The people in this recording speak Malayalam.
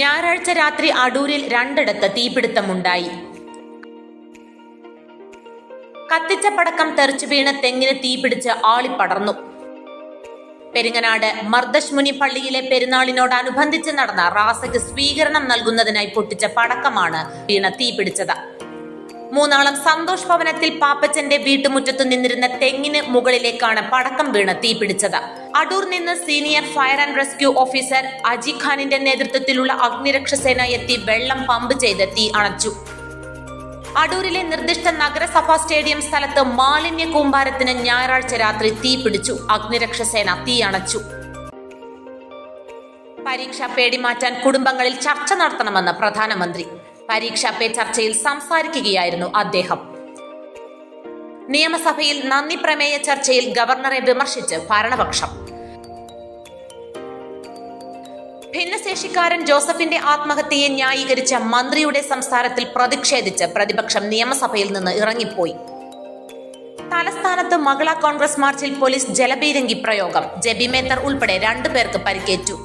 ഞായറാഴ്ച രാത്രി അടൂരിൽ രണ്ടിടത്ത് തീപിടുത്തമുണ്ടായി. കത്തിച്ച പടക്കം തെറിച്ചു വീണ് തെങ്ങിന് തീപിടിച്ച് ആളിപ്പടർന്നു പെരിങ്ങനാട് മർദ്ദശ്മുനി പള്ളിയിലെ പെരുന്നാളിനോടനുബന്ധിച്ച് നടന്ന റാസയ്ക്ക് സ്വീകരണം നൽകുന്നതിനായി പൊട്ടിച്ച പടക്കമാണ് വീണ തീപിടിച്ചത്. മൂന്നാളം സന്തോഷ് ഭവനത്തിൽ പാപ്പച്ചന്റെ വീട്ടുമുറ്റത്തു നിന്നിരുന്ന തെങ്ങിന് മുകളിലേക്കാണ് പടക്കം വീണ് തീപിടിച്ചത്. അടൂർ നിന്ന് senior fire and rescue officer Aji ഖാനിന്റെ നേതൃത്വത്തിലുള്ള അഗ്നിരക്ഷാസേന എത്തി വെള്ളം പമ്പ് ചെയ്ത് തീ അണച്ചു. അടൂരിലെ നിർദ്ദിഷ്ട നഗരസഭാ സ്റ്റേഡിയം സ്ഥലത്ത് മാലിന്യ കൂമ്പാരത്തിന് ഞായറാഴ്ച രാത്രി തീ പിടിച്ചു. അഗ്നിരക്ഷാസേന തീ അണച്ചു. പരീക്ഷ പേടി മാറ്റാൻ കുടുംബങ്ങളിൽ ചർച്ച നടത്തണമെന്ന് പ്രധാനമന്ത്രി. പരീക്ഷാ പേ ചർച്ചയിൽ സംസാരിക്കുകയായിരുന്നു അദ്ദേഹം. നിയമസഭയിൽ നന്ദി പ്രമേയ ചർച്ചയിൽ ഗവർണറെ വിമർശിച്ച് ഭരണപക്ഷം. ഭിന്നശേഷിക്കാരൻ ജോസഫിന്റെ ആത്മഹത്യയെ ന്യായീകരിച്ച മന്ത്രിയുടെ സംസാരത്തിൽ പ്രതിഷേധിച്ച് പ്രതിപക്ഷം നിയമസഭയിൽ നിന്ന് ഇറങ്ങിപ്പോയി. തലസ്ഥാനത്ത് മകള കോൺഗ്രസ് മാർച്ചിൽ പോലീസ് ജലപീരങ്കി പ്രയോഗം. ജബി മേത്തർ ഉൾപ്പെടെ രണ്ടു പേർക്ക് പരിക്കേറ്റു.